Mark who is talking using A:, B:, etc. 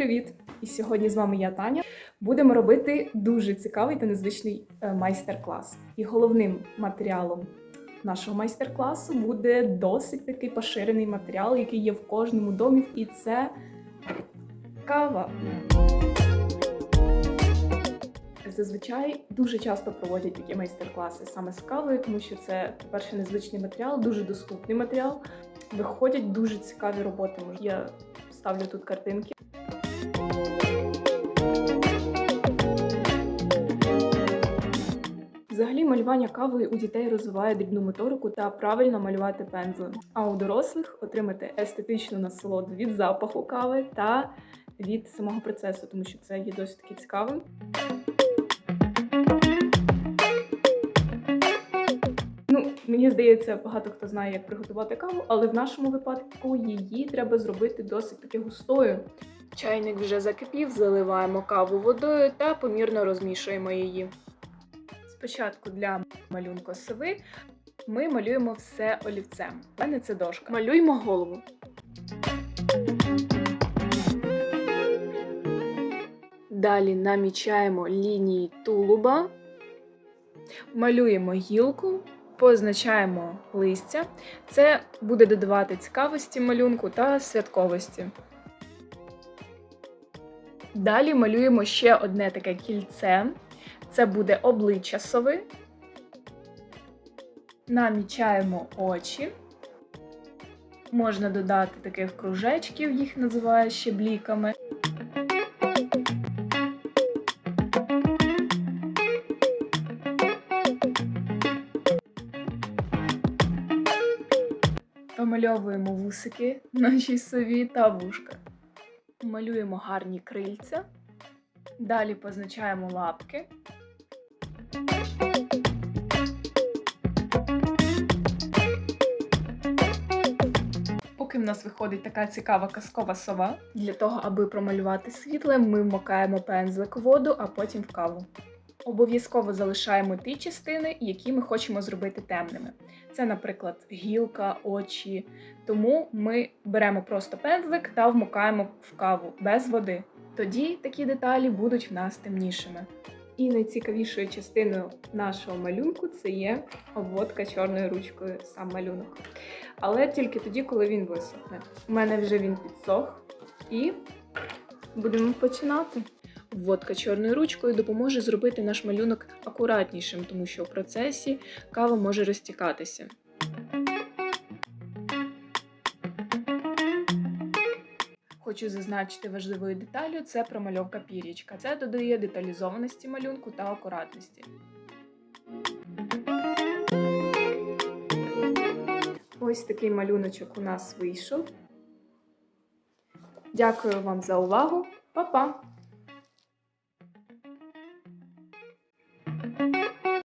A: привіт! І сьогодні з вами я Таня. Будемо робити дуже цікавий та незвичний е, майстер-клас. І головним матеріалом нашого майстер-класу буде досить такий поширений матеріал, який є в кожному домі, і це кава. Зазвичай дуже часто проводять такі майстер-класи саме з кавою, тому що це, по-перше, незвичний матеріал, дуже доступний матеріал. Виходять дуже цікаві роботи. Я ставлю тут картинки. Малювання кавою у дітей розвиває дрібну моторику та правильно малювати пензлем. А у дорослих отримати естетичну насолоду від запаху кави та від самого процесу, тому що це є досить таки цікавим. Ну, мені здається, багато хто знає, як приготувати каву, але в нашому випадку її треба зробити досить таки густою. Чайник вже закипів, заливаємо каву водою та помірно розмішуємо її. Спочатку для малюнку сови ми малюємо все олівцем. У мене це дошка. Малюємо голову. Далі намічаємо лінії тулуба, малюємо гілку, позначаємо листя. Це буде додавати цікавості малюнку та святковості. Далі малюємо ще одне таке кільце. Це буде обличчя сови. Намічаємо очі. Можна додати таких кружечків, їх називають ще бліками. Помальовуємо вусики нашій сові та вушка. Малюємо гарні крильця. Далі позначаємо лапки. Поки в нас виходить така цікава казкова сова, для того, аби промалювати світле, ми вмокаємо пензлик у воду, а потім в каву. Обов'язково залишаємо ті частини, які ми хочемо зробити темними. Це, наприклад, гілка, очі. Тому ми беремо просто пензлик та вмокаємо в каву без води. Тоді такі деталі будуть в нас темнішими. І найцікавішою частиною нашого малюнку це є обводка чорною ручкою, сам малюнок. Але тільки тоді, коли він висохне. У мене вже він підсох, і будемо починати. Вводка чорною ручкою допоможе зробити наш малюнок акуратнішим, тому що в процесі кава може розтікатися. Хочу зазначити важливою деталю це промальовка пірічка. Це додає деталізованості малюнку та акуратності. Ось такий малюночок у нас вийшов. Дякую вам за увагу. Па-па!